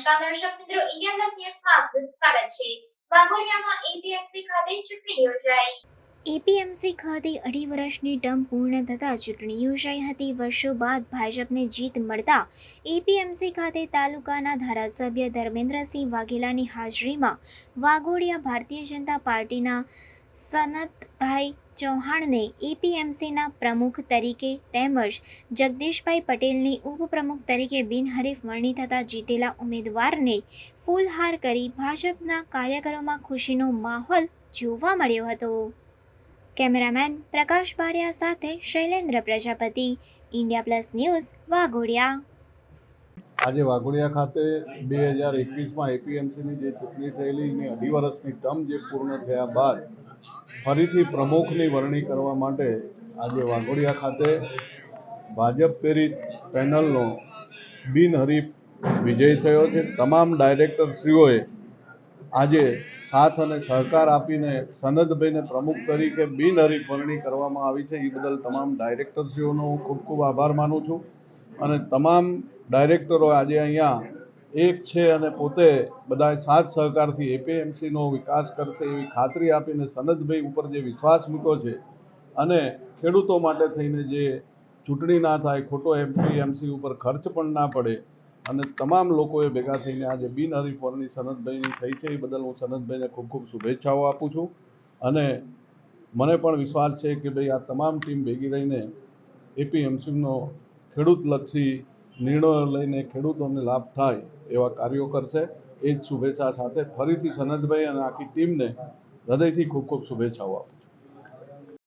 નમસ્કાર દર્શક મિત્રો ઇન્ડિયા પ્લસ ન્યૂઝમાં આપનું સ્વાગત છે વાઘોડિયામાં એપીએમસી ખાતે ચૂંટણી યોજાઈ એપીએમસી ખાતે અઢી વર્ષની ટર્મ પૂર્ણ થતાં ચૂંટણી યોજાઈ હતી. વર્ષો બાદ ભાજપને જીત મળતા એપીએમસી ખાતે તાલુકાના ધારાસભ્ય ધર્મેન્દ્રસિંહ વાઘેલાની હાજરીમાં વાઘોડિયા ભારતીય જનતા પાર્ટીના સનતભાઈ ચૌહાણને એપીએમસીના પ્રમુખ તરીકે તેમજ જગદીશભાઈ પટેલની ઉપપ્રમુખ તરીકે બિનહરીફ વરણી થતાં જીતેલા ઉમેદવારને ફૂલહાર કરી ભાજપના કાર્યકરોમાં ખુશીનો માહોલ જોવા મળ્યો હતો. કેમેરામેન પ્રકાશ બારિયા સાથે Shailendra Prajapati, India plus news, Vaghodiya. આજે વાઘોડિયા ખાતે બે હજાર એકવીસમાં એપીએમસીની જે ચૂંટણી થયેલી અઢી વર્ષની ટર્મ જે પૂર્ણ થયા બાદ ફરીથી પ્રમુખની વરણી કરવા માટે આજે વાઘોડિયા ખાતે ભાજપ પ્રેરિત પેનલનો બિનહરીફ વિજય થયો છે. તમામ ડાયરેક્ટરશ્રીઓએ આજે સાથ અને સહકાર આપીને સનદભાઈને પ્રમુખ તરીકે બિનહરીફ વરણી કરવામાં આવી છે. એ બદલ તમામ ડાયરેક્ટરશ્રીઓનો હું ખૂબ ખૂબ આભાર માનું છું અને તમામ ડાયરેક્ટરો આજે અહીંયા એક છે અને પોતે બધા સાથ સહકારથી એપીએમસીનો વિકાસ કરશે એવી ખાતરી આપીને સનદભાઈ ઉપર જે વિશ્વાસ મૂક્યો છે અને ખેડૂતો માટે થઈને જે ચૂંટણી ના થાય, ખોટો એપીએમસી ઉપર ખર્ચ પણ ના પડે અને તમામ લોકોએ ભેગા થઈને આજે બિનહરીફોરની સનદભાઈની થઈ છે એ બદલ હું સનદભાઈને ખૂબ ખૂબ શુભેચ્છાઓ આપું છું અને મને પણ વિશ્વાસ છે કે ભાઈ આ તમામ ટીમ ભેગી રહીને એપીએમસીનો ખેડૂતલક્ષી નિર્ણયો લઈને ખેડૂતોને લાભ થાય એવા કાર્યો કરશે. એ જ શુભેચ્છા સાથે ફરીથી સનદભાઈ અને આખી ટીમને હૃદયથી ખૂબ ખૂબ શુભેચ્છાઓ આપું